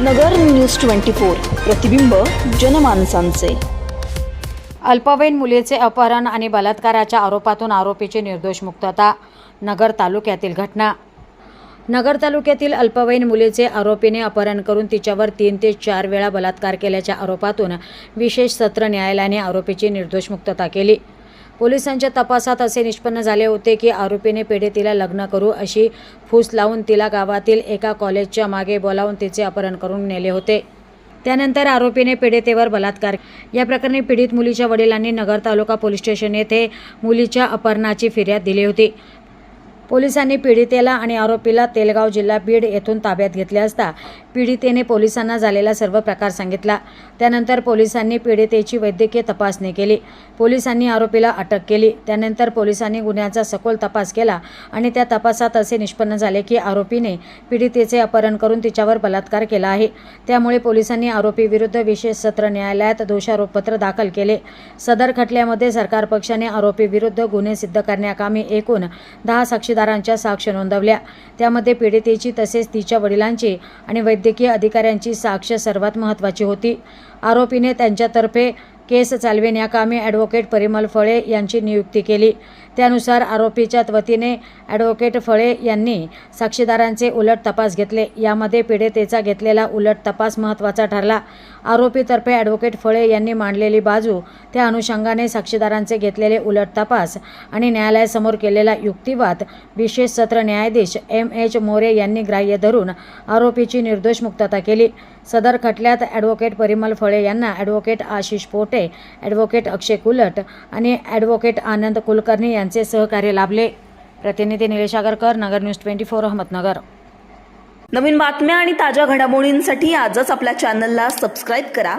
नगर news twenty four प्रतिबिंब जनमानसांचे. अल्पवयीन मुलीचे अपहरण आणि बलात्काराच्या आरोपातून आरोपीची निर्दोष मुक्तता नगर तालुक्यातील घटना. नगर तालुक्यातील अल्पवयीन मुलीचे आरोपीने अपहरण करून तिच्यावर तीन ते चार वेळा बलात्कार केल्याच्या आरोपातून विशेष सत्र न्यायालयाने आरोपीची निर्दोष मुक्तता केली. पोलिसांच्या तपासात असे निष्पन्न झाले होते की आरोपीने पीडितीला लग्न करू अशी फूस लावून तिला गावातील एका कॉलेजच्या मागे बोलावून तिचे अपहरण करून नेले होते. त्यानंतर आरोपीने पीडितेवर बलात्कार या प्रकरणी पीडित मुलीच्या वडिलांनी नगर तालुका पोलीस स्टेशन येथे मुलीच्या अपहरणाची फिर्याद दिली होती. पोलिसांनी पीडितेला आणि आरोपीला तेलगाव जिल्हा बीड येथून ताब्यात घेतले असता पीडितेने पोलिसांना झालेला सर्व प्रकार सांगितला. त्यानंतर पोलिसांनी पीडितेची वैद्यकीय तपासणी केली. पोलिसांनी आरोपीला अटक केली. त्यानंतर पोलिसांनी गुन्ह्याचा सखोल तपास केला आणि त्या तपासात असे निष्पन्न झाले की आरोपीने पीडितेचे अपहरण करून तिच्यावर बलात्कार केला आहे. त्यामुळे पोलिसांनी आरोपीविरुद्ध विशेष सत्र न्यायालयात दोषारोपपत्र दाखल केले. सदर खटल्यामध्ये सरकार पक्षाने आरोपीविरुद्ध गुन्हे सिद्ध करण्याकामी एकूण दहा साक्षी साक्षीदारांच्या साक्ष नोंदवल्या. त्यामध्ये पीडितेची तसेच तिच्या वडिलांची आणि वैद्यकीय अधिकाऱ्यांची साक्ष सर्वात महत्त्वाची होती. आरोपीने त्यांच्यातर्फे केस चालविण्याकामी ॲडव्होकेट परिमल फळे यांची नियुक्ती केली. त्यानुसार आरोपीच्या वतीने ॲडव्होकेट फळे यांनी साक्षीदारांचे उलट तपास घेतले. यामध्ये पीडितेचा घेतलेला उलट तपास महत्त्वाचा ठरला. आरोपीतर्फे ॲडव्होकेट फळे यांनी मांडलेली बाजू त्या अनुषंगाने साक्षीदारांचे घेतलेले उलट तपास आणि न्यायालयासमोर केलेला युक्तिवाद विशेष सत्र न्यायाधीश एम एच मोरे यांनी ग्राह्य धरून आरोपीची निर्दोष मुक्तता केली. सदर खटल्यात ॲडव्होकेट परिमल फळे यांना ॲडव्होकेट आशिष पोटे ॲडव्होकेट अक्षय कुलट आणि ॲडव्होकेट आनंद कुलकर्णी यांचे सहकार्य लाभले. प्रतिनिधी Nilesh Agarkar Nagar news twenty four Ahmednagar. नवीन बातम्या आणि ताज्या घडामोडींसाठी आजच आपल्या चॅनलला सबस्क्राईब करा.